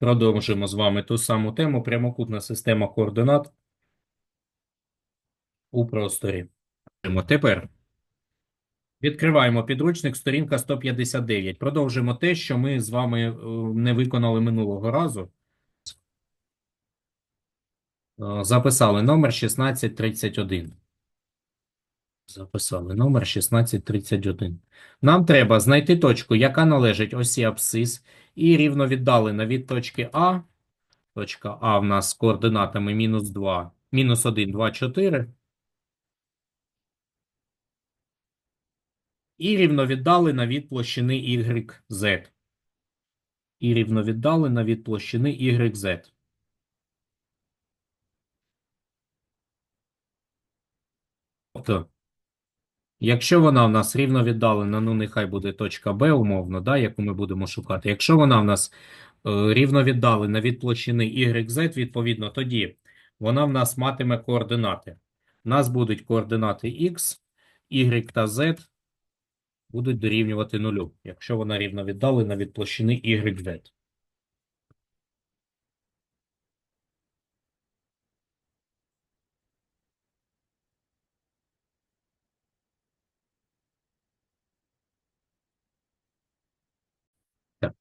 Продовжимо з вами ту саму тему прямокутна система координат у просторі. Тепер відкриваємо підручник, сторінка 159. Продовжимо те, що ми з вами е, не виконали минулого разу. Е, Записали номер 1631. Записали номер 1631. Нам треба знайти точку, яка належить осі абсцис і рівновіддалена від точки А. Точка А в нас з координатами мінус 2, мінус 1, 2, 4. І рівновіддалена від площини YZ. І рівновіддалена від площини YZ. Тобто, якщо вона в нас рівновіддалена, ну нехай буде точка Б умовно, да, яку ми будемо шукати. Якщо вона в нас е, рівновіддалена від площини YZ, відповідно, тоді вона в нас матиме координати. У нас будуть координати X, Y та Z будуть дорівнювати нулю, якщо вона рівновіддалена від площини YZ.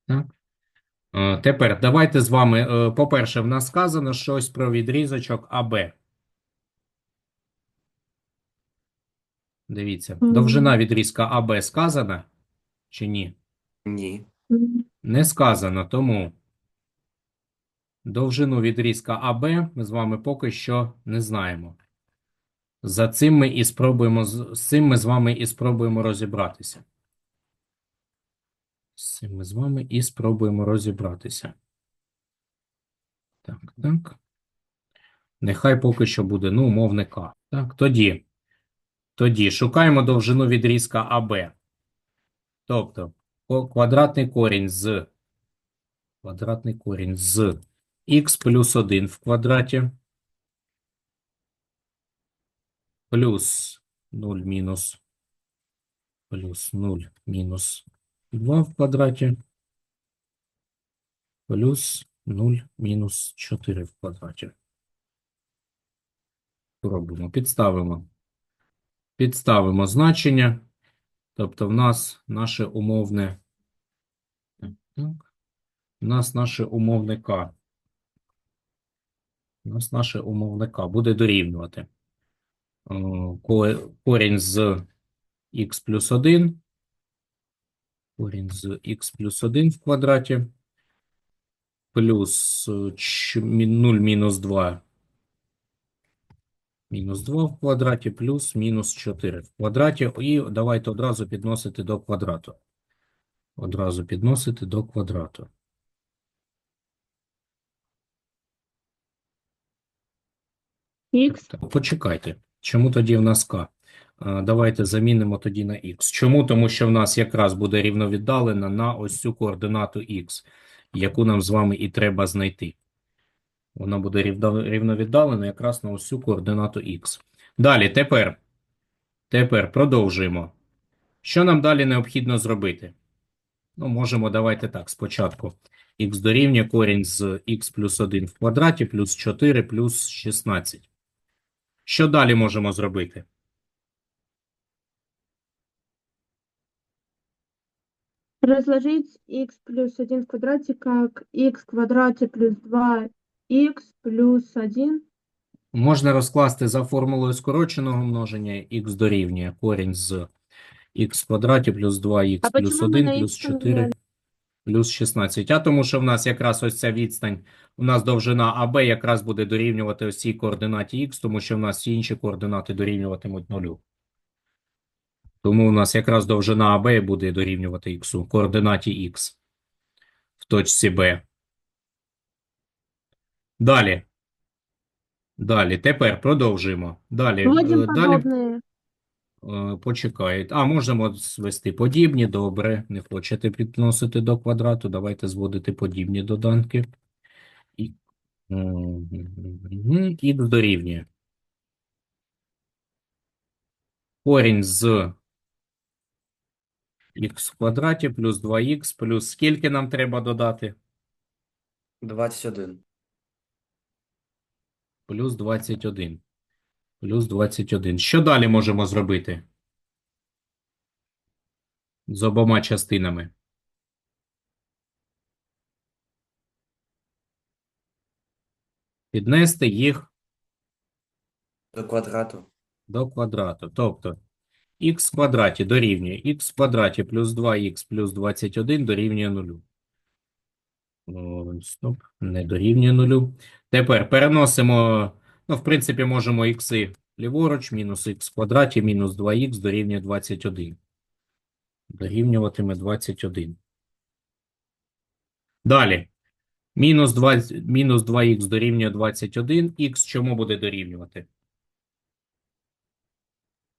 Так. Е, Тепер давайте з вами, е, по-перше, в нас сказано щось про відрізочок АБ. Дивіться, довжина відрізка АБ сказана чи ні? Ні. Не сказано, тому довжину відрізка АБ ми з вами поки що не знаємо. За цим ми і спробуємо, з цим ми з вами і спробуємо розібратися. Цим ми з вами і спробуємо розібратися. Так, так. Нехай поки що буде, ну, умовне К. Так, тоді, тоді шукаємо довжину відрізка АБ. Тобто, квадратний корінь з квадратний корінь з х плюс 1 в квадраті плюс 0 мінус плюс 0 мінус 2 в квадраті плюс 0 мінус 4 в квадраті. Пробуємо, підставимо. Підставимо значення. Тобто в нас наше умовне так. У нас наше умовне К. У нас наше умовне К буде дорівнювати. Е, Корінь з х плюс 1. Корінь з х плюс 1 в квадраті. Плюс е, ч- мі- 0 мінус 2. Мінус 2 в квадраті плюс мінус 4 в квадраті. І давайте одразу підносити до квадрату. Одразу підносити до квадрату. Так, почекайте. Чому тоді в нас К? А, Давайте замінимо тоді на Х. Чому? Тому що в нас якраз буде рівновіддалена на ось цю координату Х, яку нам з вами і треба знайти. Вона буде рівновіддалена якраз на ось цю координату Х. Далі, тепер, тепер продовжуємо. Що нам далі необхідно зробити? Ну, можемо, давайте так, спочатку. Х дорівнює корінь з х плюс 1 в квадраті плюс 4 плюс 16. Що далі можемо зробити? Разложить х плюс 1 в квадрате как х в квадрате плюс 2х плюс 1. Можна розкласти за формулою скороченого множення х дорівнює корінь з х в квадраті плюс 2х А плюс почему мы 1 на плюс х 4 взяли? плюс 16. А тому що в нас якраз ось ця відстань, у нас довжина АБ якраз буде дорівнювати ось цій координаті х, тому що в нас всі інші координати дорівнюватимуть нулю. Тому у нас якраз довжина АБ буде дорівнювати х, координаті х в точці Б. Далі. Далі. Тепер продовжуємо. Далі. Е, Далі. подобные. Е, Почекають. А, можемо звести подібні, добре. Не хочете підносити до квадрату, давайте зводити подібні доданки. І Мгм. дорівнює. Корінь з х в квадраті плюс 2х плюс скільки нам треба додати? 21. Плюс 21. Плюс 21. Що далі можемо зробити? З обома частинами. Піднести їх До квадрату. до квадрату. Тобто х квадраті дорівнює х квадраті плюс 2х плюс 21 дорівнює 0. Стоп, не дорівнює 0. Тепер переносимо, ну, в принципі, можемо ікси ліворуч, мінус х квадраті, мінус 2х дорівнює 21. Дорівнюватиме 21. Далі. Мінус 2, мінус 2х дорівнює 21. Х чому буде дорівнювати?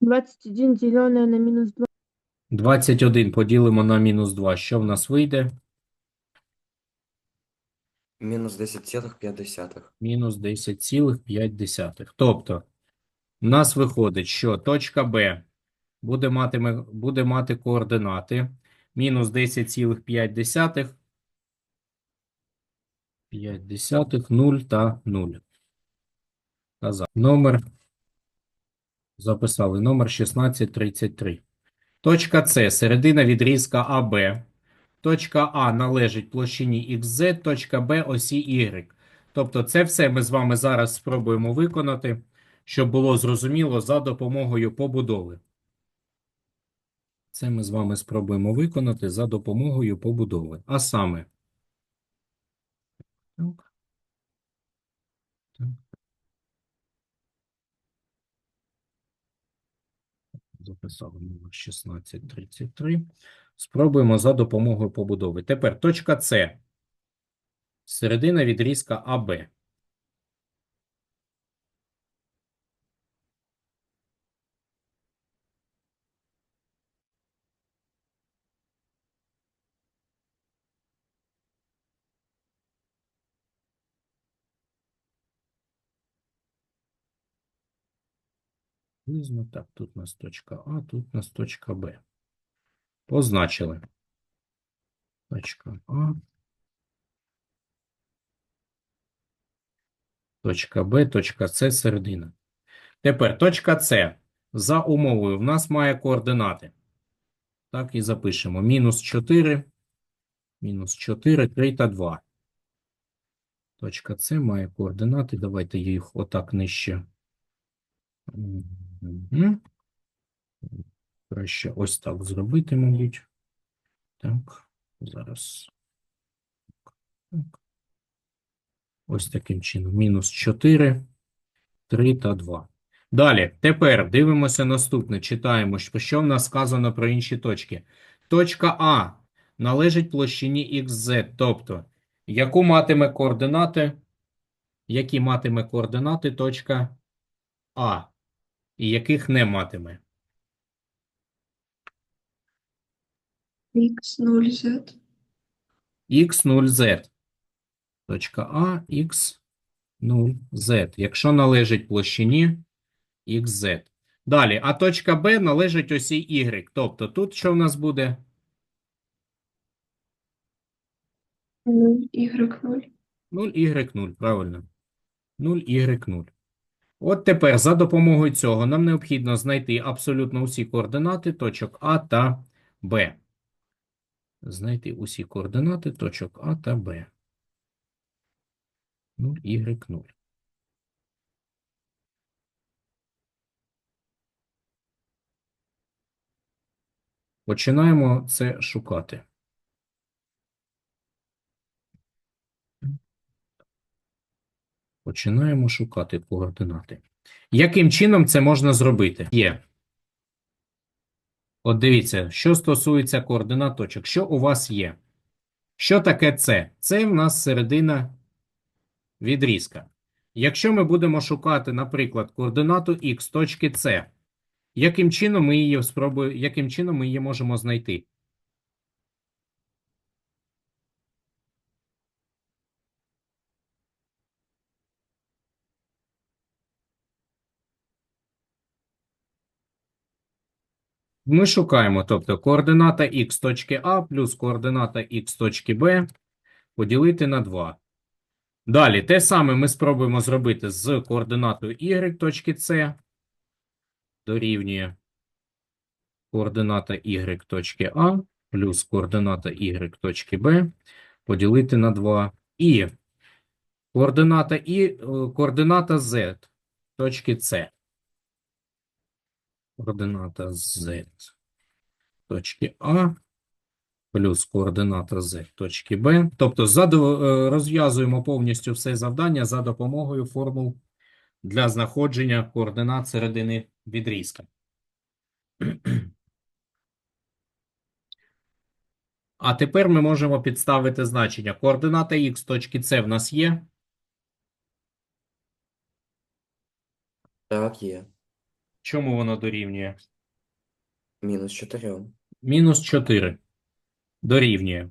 21 деленное на минус 2. 21 поділимо на мінус 2. Що в нас вийде? Мінус 10,5. Мінус 10,5. Тобто, в нас виходить, що точка Б буде мати, буде мати координати мінус 10,5, 5 0 та 0. Казав. Номер, записали, номер 1633. Точка С, середина відрізка АБ. Точка А належить площині XZ, точка Б осі Y. Тобто це все ми з вами зараз спробуємо виконати, щоб було зрозуміло за допомогою побудови. Це ми з вами спробуємо виконати за допомогою побудови. А саме. Так. Записали номер 1633. Спробуємо за допомогою побудови. Тепер точка С. Середина відрізка АБ. Приблизно так, тут у нас точка А, тут у нас точка Б. Позначили. Точка А. Точка Б, точка С, середина. Тепер точка С. За умовою в нас має координати. Так і запишемо. Мінус 4, мінус 4, 3 та 2. Точка С має координати. Давайте їх отак нижче. Краще ось так зробити, мабуть. Так, зараз. Так. Ось таким чином. Мінус 4, 3 та 2. Далі, тепер дивимося наступне. Читаємо, що що в нас сказано про інші точки. Точка А належить площині XZ, тобто, яку матиме координати, які матиме координати точка А, і яких не матиме. X0Z. X0Z. Точка А, X0Z. Якщо належить площині XZ. Далі, а точка Б належить осі Y. Тобто тут що в нас буде? 0, Y0. 0Y0, правильно. 0Y0. От тепер за допомогою цього нам необхідно знайти абсолютно усі координати точок А та Б. Знайти усі координати точок А та Б. 0Y0. Починаємо це шукати. Починаємо шукати координати. Яким чином це можна зробити? Є. От дивіться, що стосується координат точок. Що у вас є? Що таке це? Це в нас середина відрізка. Якщо ми будемо шукати, наприклад, координату х точки С, яким чином ми її спробуємо, яким чином ми її можемо знайти? Ми шукаємо, тобто, координата х точки А плюс координата х точки Б поділити на 2. Далі, те саме ми спробуємо зробити з координатою y точки С дорівнює координата y точки А плюс координата y точки Б поділити на 2 і координата і е, координата z точки С. Координата z точки А плюс координата z точки Б. Тобто е, розв'язуємо повністю все завдання за допомогою формул для знаходження координат середини відрізка. А тепер ми можемо підставити значення. Координата х точки С в нас є. Так, є. Чому воно дорівнює? Мінус 4. Мінус 4 дорівнює.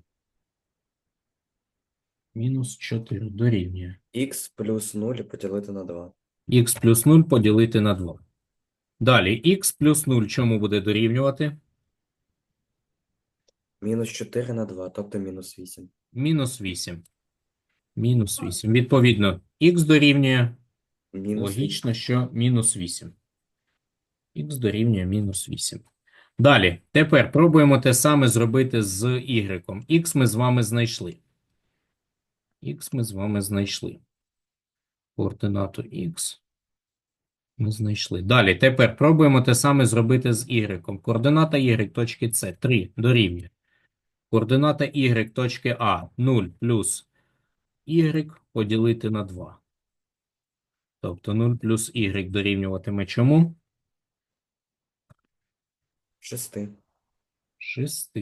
Мінус 4 дорівнює. Х плюс 0 поділити на 2. х плюс 0 поділити на 2. Далі, х плюс 0 чому буде дорівнювати? Мінус 4 на 2, тобто мінус 8. Мінус 8. Мінус 8. Відповідно, х дорівнює, Мінус логічно, що мінус 8. Х дорівнює мінус 8. Далі, тепер пробуємо те саме зробити з y. х ми з вами знайшли. х ми з вами знайшли. Координату х ми знайшли. Далі, тепер пробуємо те саме зробити з y. Координата y точки С 3 дорівнює. Координата y точки А 0 плюс y поділити на 2. Тобто 0 плюс y дорівнюватиме чому? 6. 6.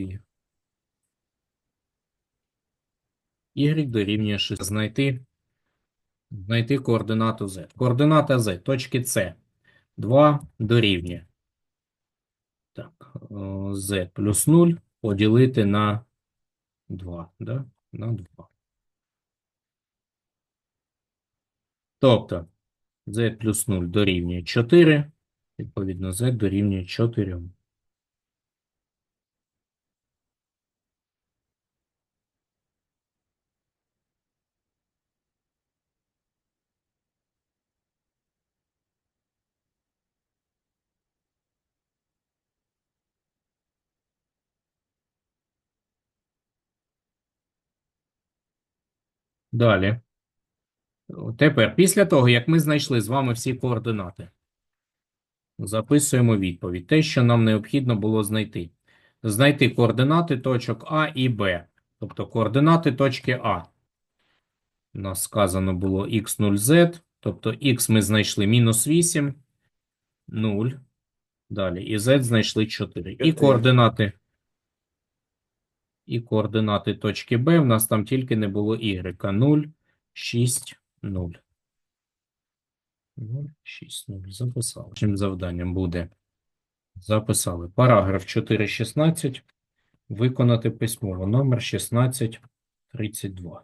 Y дорівнює 6. Знайти, знайти координату z. Координата z точки С 2 дорівнює. Так, z плюс 0 поділити на 2, да? На 2. Тобто z плюс 0 дорівнює 4, відповідно z дорівнює 4. Далі. Тепер, після того, як ми знайшли з вами всі координати, записуємо відповідь. Те, що нам необхідно було знайти. Знайти координати точок А і Б. Тобто координати точки А. У нас сказано було x0z, тобто x ми знайшли мінус 8, 0. Далі. І z знайшли 4. І координати. І координати точки Б в нас там тільки не було y. 0, 6, 0. 0, 6, 0. Записали. Чим завданням буде? Записали. Параграф 4.16. Виконати письмово. Номер 1632.